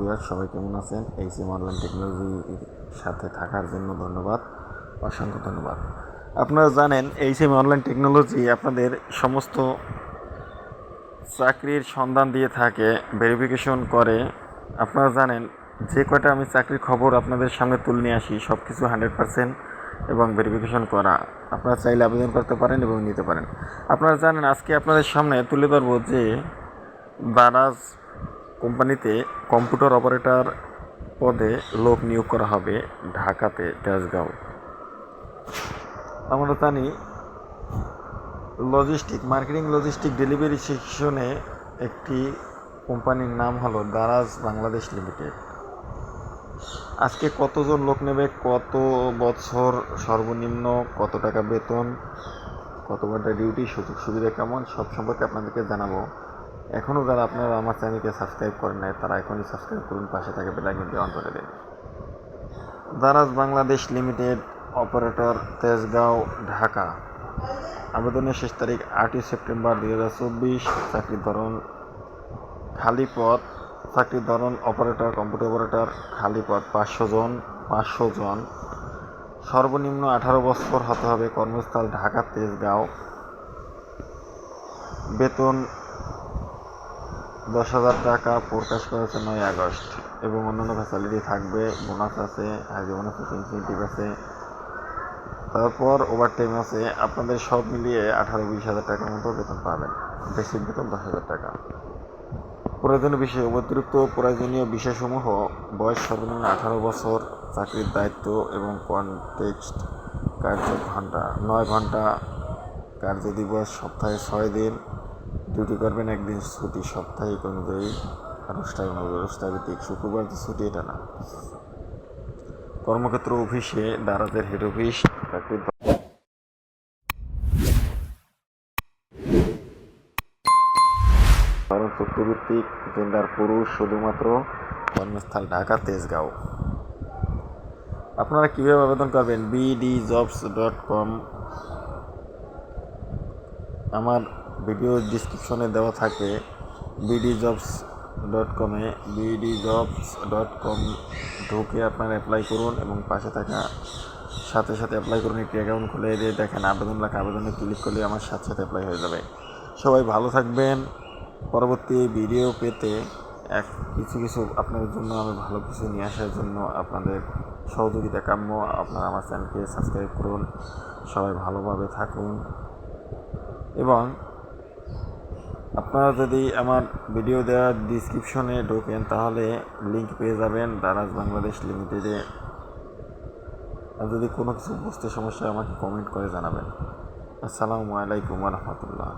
বিহার সবাই কেমন আছেন? এই সিম অনলাইন টেকনোলজির সাথে থাকার জন্য ধন্যবাদ, অসংখ্য ধন্যবাদ। আপনারা জানেন এই সিম অনলাইন টেকনোলজি আপনাদের সমস্ত চাকরির সন্ধান দিয়ে থাকে ভেরিফিকেশন করে। আপনারা জানেন, যে কয়টা আমি চাকরির খবর আপনাদের সামনে তুলে নিয়ে আসি সব কিছু হান্ড্রেড পারসেন্ট এবং ভেরিফিকেশন করা। আপনারা চাইলে আবেদন করতে পারেন এবং নিতে পারেন। আপনারা জানেন, আজকে আপনাদের সামনে তুলে ধরবো যে দারাজ কোম্পানিতে কম্পিউটার অপারেটর পদে লোক নিয়োগ করা হবে ঢাকাতে তেজগাঁও। আমরা জানি লজিস্টিক মার্কেটিং লজিস্টিক ডেলিভারি সেকশনে একটি কোম্পানির নাম হলো দারাজ বাংলাদেশ লিমিটেড। আজকে কতজন লোক নেবে, কত বছর সর্বনিম্ন, কত টাকা বেতন কত ঘণ্টা ডিউটি সুযোগ সুবিধা কেমন, সব সম্পর্কে আপনাদেরকে জানাব। এখনও যারা আপনারা আমার চ্যানেলকে সাবস্ক্রাইব করেন নাই, তারা এখনই সাবস্ক্রাইব করুন, পাশে থাকে বেলাইকনটি অন করে দিন। Daraz Bangladesh limited operator Tejgaon, Dhaka. আবেদনের শেষ তারিখ আটই সেপ্টেম্বর দুই হাজার চব্বিশ চাকরির ধরন খালি পদ চাকরির ধরন অপারেটর কম্পিউটার অপারেটর খালি পদ পাঁচশো জন পাঁচশো জন। সর্বনিম্ন আঠারো বছর হতে হবে কর্মস্থল ঢাকা তেজগাঁও বেতন দশ হাজার টাকা প্রকাশ করেছে নয় আগস্ট এবং অন্যান্য ফ্যাসিলিটি থাকবে বোনাস আছে হাইজি বোনাস আছে ইনসেন্টিভ আছে। তারপর ওভার টাইম আছে, আপনাদের সব মিলিয়ে আঠারো বিশ হাজার টাকার মতো বেতন পাবেন বেসিক বেতন দশ হাজার টাকা। প্রয়োজনীয় বিষয়, অতিরিক্ত প্রয়োজনীয় বিষয়সমূহ, বয়স সর্বনিম্ন আঠারো বছর, চাকরির দায়িত্ব এবং কনটেক্সট কার্য ঘণ্টা নয় ঘণ্টা কার্য দিবস, সপ্তাহে ছয় দিন। ডিউটি করবেন একদিন ছুটি সাপ্তাহিক অনুযায়ী অনুষ্ঠান ব্যবস্থাভিত্তিক শুক্রবার যে ছুটি, এটা না। কর্মক্ষেত্র অফিসে, দারাজের হেড অফিস, চাকরির কারণ চুক্তিভিত্তিক জেন্ডার পুরুষ শুধুমাত্র কর্মস্থল ঢাকা, তেজগাঁও। আপনারা কীভাবে আবেদন করবেন? বিডি জবস ডট কম আমার ভিডিও ডিসক্রিপশনে দেওয়া থাকে বিডি জবস ডট কমে বিডি জবস ডট কম ঢুকে আপনারা অ্যাপ্লাই করুন এবং পাশে থাকা সাথে সাথে অ্যাপ্লাই করুন, একটি অ্যাকাউন্ট খুলে দিয়ে দেখেন আবেদন লেখা আবেদনে ক্লিক করলে আমার সাথে সাথে অ্যাপ্লাই হয়ে যাবে। সবাই ভালো থাকবেন। পরবর্তী ভিডিও পেতে এক, কিছু কিছু আপনাদের জন্য আমি ভালো কিছু নিয়ে আসার জন্য আপনাদের সহযোগিতা কাম্য। আপনারা আমার চ্যানেলকে সাবস্ক্রাইব করুন। সবাই ভালোভাবে থাকুন। এবং আপনারা যদি আমার ভিডিও দেওয়ার ডিসক্রিপশনে ঢোকেন, তাহলে লিঙ্ক পেয়ে যাবেন দারাজ বাংলাদেশ লিমিটেডে আর যদি কোনো কিছু বুঝতে সমস্যা আমাকে কমেন্ট করে জানাবেন। আসসালামু আলাইকুম রহমতুল্লাহ।